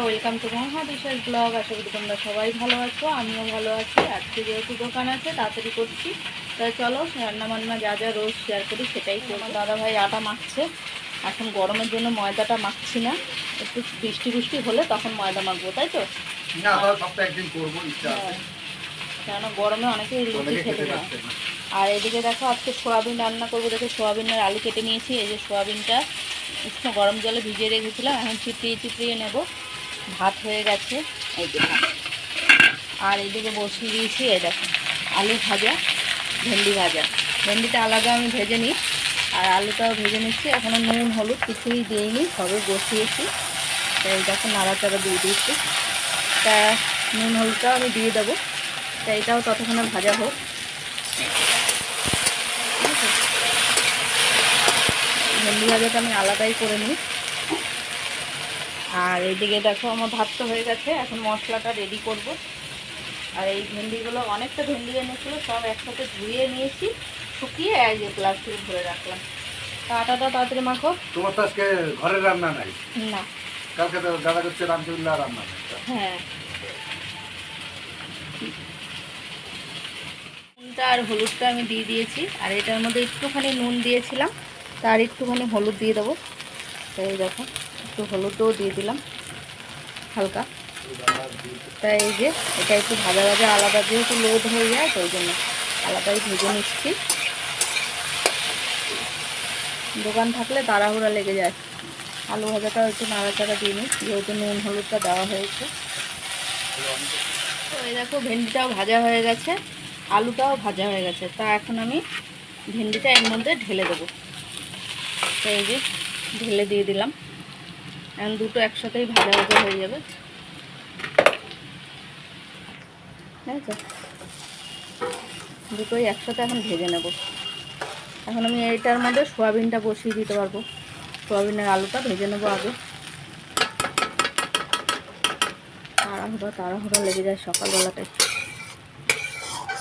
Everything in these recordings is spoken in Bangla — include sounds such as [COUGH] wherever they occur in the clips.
ওয়েলকাম টু মহা বিশেষ ব্লগ আশা করি তোমরা সবাই ভালো আছো আমিও ভালো আছি। আজকে যেহেতু দোকান আছে তাড়াতাড়ি করছি। তাই চলো রান্না বান্না যা যা রোজ শেয়ার করি সেটাই করব। দাদা ভাই আটা মাখছে। এখন গরমের জন্য ময়দাটা মাখছি না। একটু বৃষ্টি বৃষ্টি হলে তখন ময়দা মাখবো তাই তো? হ্যাঁ। কেন গরমে অনেকেই লুচি খেতে না। আর এদিকে দেখো আজকে সোয়াবিন রান্না করব। দেখে সোয়াবিনের আলু কেটে নিয়েছি। এই যে সোয়াবিনটা উষ্ণ গরম জলে ভিজিয়ে রেখেছিলাম। এখন চিপড়িয়ে চিপড়িয়ে নেব। ভাত হয়ে গেছে। এই ভাত। আর এদিকে বসিয়ে দিয়েছি, এই দেখো, আলু ভাজা, ভেন্ডি ভাজা। ভেন্ডিটা আলাদা আমি ভেজে নিই। আর আলুটাও ভেজে নিচ্ছি। এখনও নুন, হলুদ কিছুই দিইনি, সবে বসিয়েছি। তাই দেখো, নাড়াচাড়া দিয়ে দিয়েছি তা নুন, হলুদটাও আমি দিয়ে দেবো। তা এটাও ততক্ষণে ভাজা হোক। ভেন্ডি ভাজাটা আমি আলাদাই করে নিই। আর এইদিকে দেখো আমার ভাতটা হয়ে গেছে এখন মশলাটা রেডি করব। আর এই ভেন্ডিগুলো অনেকটা ভেন্ডি এনেছিলো সব একসাথে ধুয়ে নিয়েছি শুকিয়ে এক প্লাস্টিক ভরে রাখলাম। তা আটাটা তাড়াতাড়ি মাখো। তোমার তো আজকে ঘরের রান্না নাই? না। কালকে তো দাদা করছে রামচুল্লাহ রান্না। হ্যাঁ। নুনটা আর হলুদটা আমি দিয়ে দিয়েছি আর এটার মধ্যে একটুখানি নুন দিয়েছিলাম তার একটুখানি হলুদ দিয়ে দেবো। তাই দেখো। একটু হলুদও দিয়ে দিলাম, হালকা। তাই এই যে, এটা একটু ভাজা ভাজা, আলাদা যেহেতু লোড হয়ে যায়, তো ওই জন্য আলাদাই ভেজে নিচ্ছি। দোকান থাকলে তাড়াহুড়া লেগে যায়। আলু ভাজাটাও একটু নাড়াচাড়া দিয়ে নিই, যেহেতু নুন, হলুদটা দেওয়া হয়েছে। তো এই দেখো, ভেন্ডিটাও ভাজা হয়ে গেছে, আলুটাও ভাজা হয়ে গেছে। তা এখন আমি ভেন্ডিটা এর মধ্যে ঢেলে দেবো। তো এই যে, ঢেলে দিয়ে দিলাম। এখন দুটো একসাথেই ভাজা ভাজা হয়ে যাবে। দুটোই একসাথে এখন ভেজে নেব। এখন আমি এইটার মধ্যে সোয়াবিনটা বসিয়ে দিতে পারব। সোয়াবিনের আলুটা ভেজে নেব আগে। তাড়াহুড়ো তাড়াহুড়ো লেগে যায় সকালবেলাটায়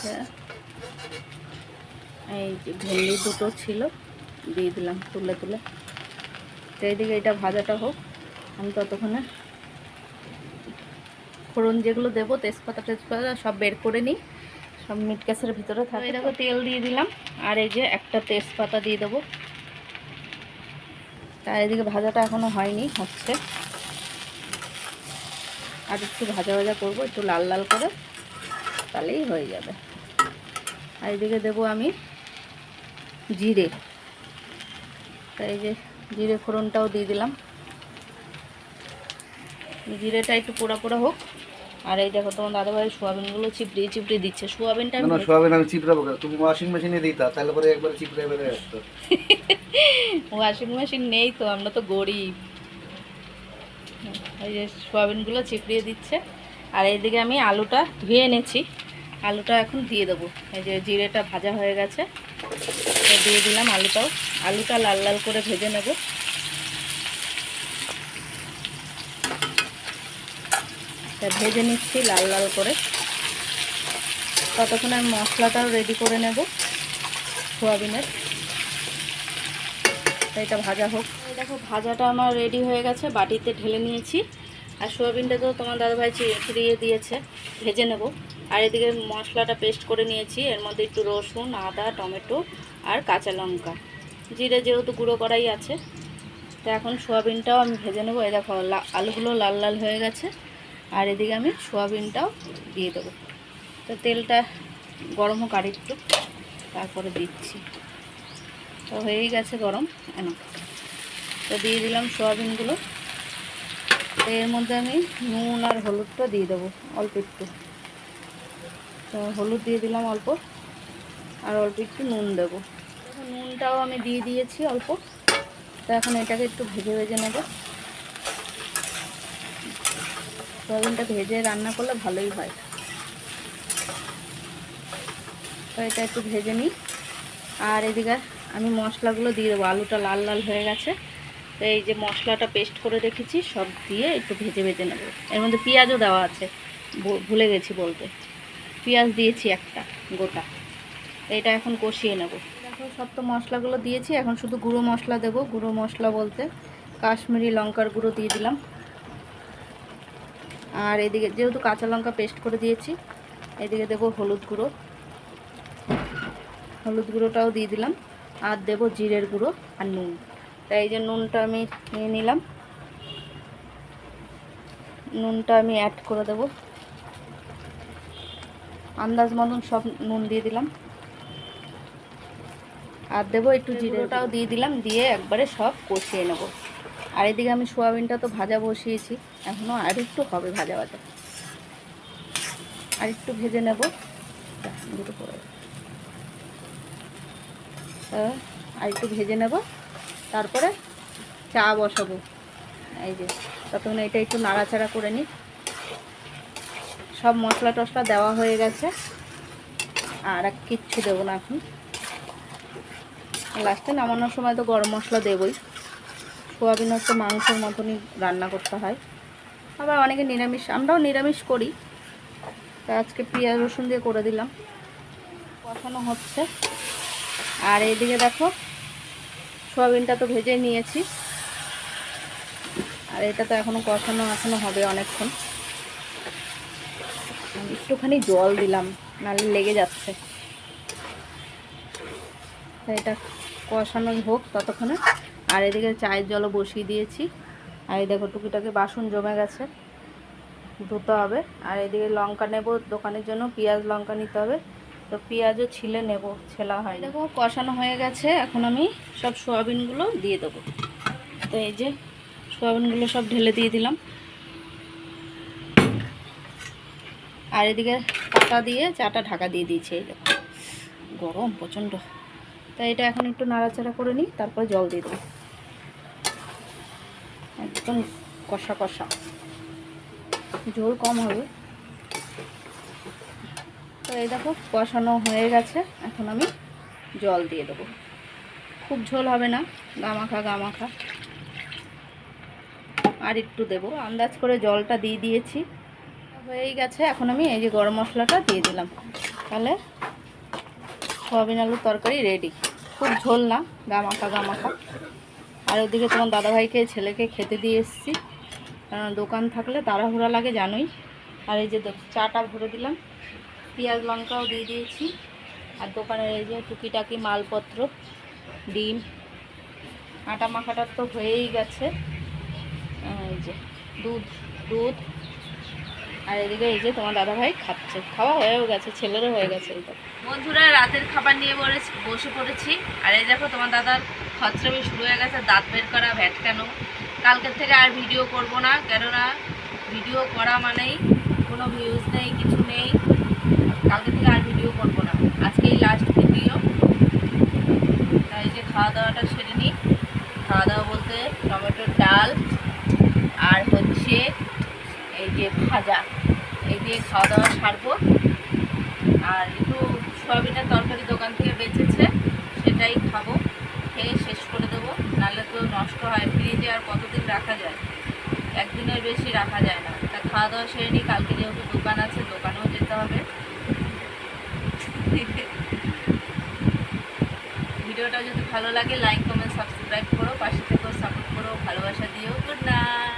হ্যাঁ। এই যে ভেন্ডি দুটো ছিল, দিয়ে দিলাম তুলে তুলে। এইদিকে এটা ভাজাটা হোক। আমি ততক্ষণে ফোড়ন যেগুলো দেবো তেজপাতা তেজপাতা সব বের করে নিই। সব মিট গ্যাসের ভিতরে থাকে দেখো তেল দিয়ে দিলাম। আর এই যে একটা তেজপাতা দিয়ে দেবো। তার এদিকে ভাজাটা এখনও হয়নি হচ্ছে। আর একটু ভাজা ভাজা করব একটু লাল লাল করে তাহলেই হয়ে যাবে। আর এদিকে দেবো আমি জিরে। তাই যে জিরে ফোড়নটাও দিয়ে দিলাম। জিরেটা একটু পোড়া পোড়া হোক। আর এই দেখো তোমার দাদাভাই সোয়াবিনগুলো চিপড়িয়ে চিপড়িয়ে দিচ্ছে। সোয়াবিনটা না সোয়াবিন আমি চিপড়াবো কেন? তুমি ওয়াশিং মেশিনে দিতা তাহলে পরে একবার চিপড়ে বেড়ে আসতো। [LAUGHS] ওয়াশিং মেশিন নেই তো আমরা তো গরিব। এই যে সোয়াবিনগুলো চিপড়িয়ে দিচ্ছে। আর এইদিকে আমি আলুটা ধুয়ে এনেছি। আলুটা এখন দিয়ে দেবো। এই যে জিরেটা ভাজা হয়ে গেছে। দিয়ে দিলাম আলুটাও। আলুটা লাল লাল করে ভেজে নেব। তা ভেজে নিচ্ছি লাল লাল করে। ততক্ষণ আমি মশলাটাও রেডি করে নেব সোয়াবিনের। এটা ভাজা হোক। দেখো, ভাজাটা আমার রেডি হয়ে গেছে, বাটিতে ঢেলে নিয়েছি। আর সোয়াবিনটা তো তোমার দাদাভাই ফিরিয়ে দিয়েছে, ভেজে নেব। আর এদিকে মশলাটা পেস্ট করে নিয়েছি, এর মধ্যে একটু রসুন, আদা, টমেটো আর কাঁচা লঙ্কা। জিরে যেহেতু গুঁড়ো করাই আছে, তো এখন সোয়াবিনটাও আমি ভেজে নেব। এই দেখো আলুগুলো লাল লাল হয়ে গেছে। আর এদিকে আমি সোয়াবিনটাও দিয়ে দেবো। তো তেলটা গরম হোক আর একটু, তারপরে দিচ্ছি। তো হয়েই গেছে গরম এন তো দিয়ে দিলাম সোয়াবিনগুলো। তো এর মধ্যে আমি নুন আর হলুদটা দিয়ে দেবো, অল্প একটু। তো হলুদ দিয়ে দিলাম অল্প, আর অল্প একটু নুন দেবো। নুনটাও আমি দিয়ে দিয়েছি অল্প। তো এখন এটাকে একটু ভেজে ভেজে নেব। সোয়াবিনটা ভেজে রান্না করলে ভালোই হয়। তো এটা একটু ভেজে নিই। আর এদিকে আমি মশলাগুলো দিয়ে দেবো। আলুটা লাল লাল হয়ে গেছে। তো এই যে মশলাটা পেস্ট করে রেখেছি, সব দিয়ে একটু ভেজে ভেজে নেব। এর মধ্যে পেঁয়াজও দেওয়া আছে। ভুলে গেছি বলতে। পেঁয়াজ দিয়েছি একটা, গোটা। এটা এখন কষিয়ে নেব। দেখো, সব তো মশলাগুলো দিয়েছি। এখন শুধু গুঁড়ো মশলা দেবো। গুঁড়ো মশলা বলতে কাশ্মীরি লঙ্কার গুঁড়ো দিয়ে দিলাম। আর এদিকে যেহেতু কাঁচা লঙ্কা পেস্ট করে দিয়েছি এদিকে দেবো হলুদ গুঁড়ো। হলুদ গুঁড়োটাও দিয়ে দিলাম আর দেবো জিরের গুঁড়ো আর নুন। তাই এই যে নুনটা আমি নিয়ে নিলাম। নুনটা আমি অ্যাড করে দেবো। আন্দাজ মতন সব নুন দিয়ে দিলাম। আর দেবো একটু জিরেটাও দিয়ে দিলাম দিয়ে একবারে সব কষিয়ে নেব। আর এদিকে আমি সোয়াবিনটা তো ভাজা বসিয়েছি। এখনও আর একটু হবে ভাজা ভাজা। আর একটু ভেজে নেব। দুটো করে। আর একটু ভেজে নেব। তারপরে চা বসাবো। এই যে, ততক্ষণ এটা একটু নাড়াচাড়া করে নিই। সব মশলা টশলা দেওয়া হয়ে গেছে। আর কিচ্ছু দেবো না এখন। লাস্টে নামানোর সময় তো গরম মশলা দেবই। সোয়াবিন হচ্ছে মাংসের মতনই রান্না করতে হয়। আবার অনেকে নিরামিষ, আমরাও নিরামিষ করি। তা আজকে পেঁয়াজ রসুন দিয়ে করে দিলাম। কষানো হচ্ছে। আর এইদিকে দেখো, সোয়াবিনটা তো ভেজে নিয়েছি। আর এটা তো এখনও কষানো এখনও হবে অনেকক্ষণ। একটুখানি জল দিলাম, নাহলে লেগে যাচ্ছে। এটা কষানো হোক ততক্ষণে। আর এদিকে চায়ের জলও বসিয়ে দিয়েছি। আর এই দেখো টুকিটাকে বাসন জমে গেছে। ধুতে হবে। আর এদিকে লঙ্কা নেব, দোকানের জন্য পেঁয়াজ, লঙ্কা নিতে হবে। তো পেঁয়াজও ছিলে নেব, ছেলা হয় দেখো কষানো হয়ে গেছে। এখন আমি সব সোয়াবিনগুলো দিয়ে দেবো। তো এই যে সোয়াবিনগুলো সব ঢেলে দিয়ে দিলাম। আর এদিকে পাতা দিয়ে, চাটা ঢাকা দিয়ে দিয়েছি, এই দেখো। গরম প্রচণ্ড। তাই এটা এখন একটু নাড়াচাড়া করে নিই, তারপর জল দিয়ে দেবো। একদম কষা কষা। ঝোল কম হবে। তো এই দেখো, কষানো হয়ে গেছে। এখন আমি জল দিয়ে দেবো। খুব ঝোল হবে না, গামাখা গামাখা। আর একটু দেবো। আন্দাজ করে জলটা দিয়ে দিয়েছি। হয়েই গেছে, এখন আমি এই যে গরম মশলাটা দিয়ে দিলাম। তাহলে সোয়াবিন আলুর তরকারি রেডি খুব ঝোল না, গামাখা গামাখা। আর ওদিকে তোমার দাদাভাইকে, ছেলেকে খেতে দিয়ে এসেছি। দোকান থাকলে তাড়াহুড়া লাগে, জানোই। আর এই যে চাটা ভরে দিলাম। পেঁয়াজ লঙ্কাও দিয়ে দিয়েছি। আর দোকানের এই যে টুকিটাকি মালপত্র, ডিম, আটা মাখাটার তো হয়েই গেছে। এই যে দুধ দুধ। আর এদিকে এই যে তোমার দাদাভাই খাচ্ছে। খাওয়া হয়েও গেছে, ছেলেরও হয়ে গেছে। বন্ধুরা, রাতের খাবার নিয়ে বসে পড়েছি। আর এই দেখো তোমার দাদার খচরামি শুরু হয়ে গেছে, দাঁত বের করা ভ্যাটকানো কালকের থেকে আর ভিডিও করব না, কেননা ভিডিও করা মানেই কোনো ভিউজ নেই, কিছু নেই। কালকে থেকে আর ভিডিও করব না। আজকেই লাস্ট ভিডিও তাই যে খাওয়া দাওয়াটা সেরে নিই। খাওয়া দাওয়া বলতে টমেটোর ডাল আর হচ্ছে এই যে ভাজা। এই দিয়ে খাওয়া দাওয়া সারবো। আর একটু সয়াবিনের তরকারি দোকান থেকে বেঁচেছে, সেটাই খাব। খেয়ে শেষ করে দেবো। নাহলে তো নষ্ট হয়, ফ্রিজে আর কতদিন রাখা যায়? একদিনের বেশি রাখা যায় না। তা খাওয়া দাওয়া সেরে নিই কালকে যেহেতু দোকান আছে, দোকানেও যেতে হবে। ভিডিওটা যদি ভালো লাগে লাইক কমেন্ট সাবস্ক্রাইব করো, পাশে থেকেও সাপোর্ট করো, ভালোবাসা দিও। Good night